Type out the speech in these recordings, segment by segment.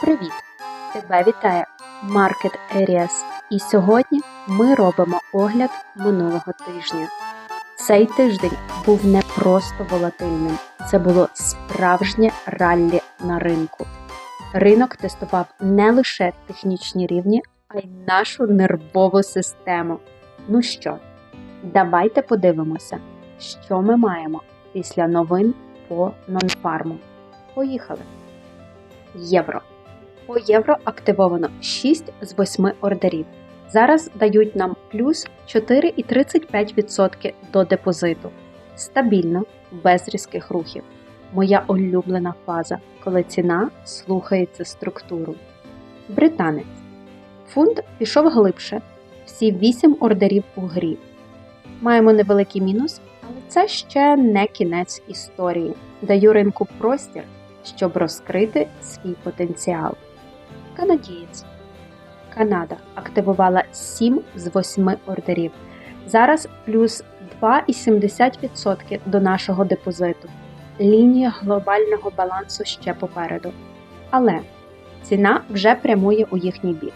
Привіт! Тебе вітає Market Areas і сьогодні ми робимо огляд минулого тижня. Цей тиждень був не просто волатильним, це було справжнє раллі на ринку. Ринок тестував не лише технічні рівні, а й нашу нервову систему. Ну що, давайте подивимося, що ми маємо після новин по нонфарму. Поїхали! Євро. По євро активовано 6 з 8 ордерів. Зараз дають нам плюс 4,35% до депозиту. Стабільно, без різких рухів. Моя улюблена фаза, коли ціна слухається структуру. Британець. Фунт пішов глибше. Всі 8 ордерів у грі. Маємо невеликий мінус, але це ще не кінець історії. Даю ринку простір, щоб розкрити свій потенціал. Канадієць. Канада активувала 7 з 8 ордерів. Зараз плюс 2,70% до нашого депозиту. Лінія глобального балансу ще попереду. Але ціна вже прямує у їхній бік.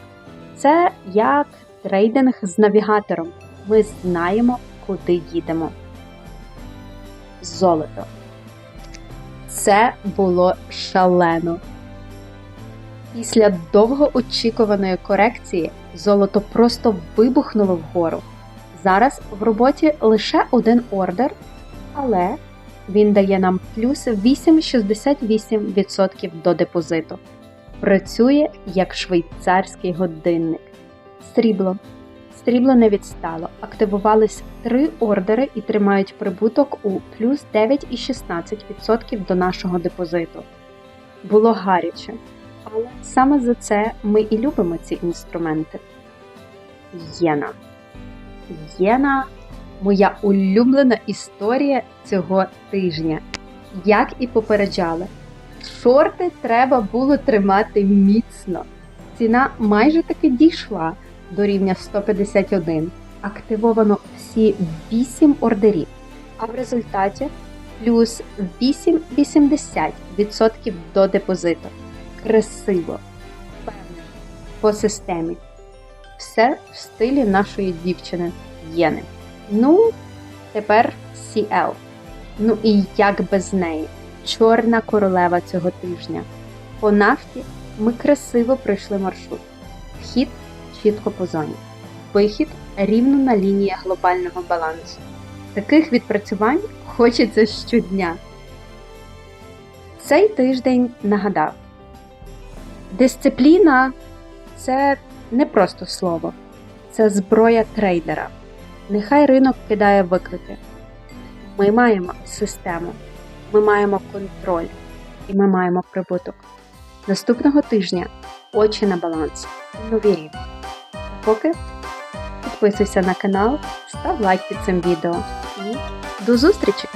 Це як трейдинг з навігатором. Ми знаємо, куди їдемо. Золото. Це було шалено. Після довгоочікуваної корекції золото просто вибухнуло вгору. Зараз в роботі лише один ордер, але він дає нам плюс 8,68% до депозиту. Працює як швейцарський годинник. Срібло. Срібло не відстало. Активувались три ордери і тримають прибуток у плюс 9,16% до нашого депозиту. Було гаряче. Але саме за це ми і любимо ці інструменти. Єна. Єна моя улюблена історія цього тижня. Як і попереджали, шорти треба було тримати міцно. Ціна майже таки дійшла до рівня 151. Активовано всі 8 ордерів, а в результаті плюс 8,80% до депозиту красиво, впевнено, по системі. Все в стилі нашої дівчини Єни. Ну, тепер CL. Ну і як без неї? Чорна королева цього тижня. По нафті ми красиво пройшли маршрут. Вхід чітко по зоні. Вихід рівно на лінії глобального балансу. Таких відпрацювань хочеться щодня. Цей тиждень нагадав. Дисципліна це не просто слово, це зброя трейдера. Нехай ринок кидає виклики. Ми маємо систему, ми маємо контроль і ми маємо прибуток. Наступного тижня очі на баланс, нові рівні. Поки підписуйся на канал, став лайк під цим відео і до зустрічі!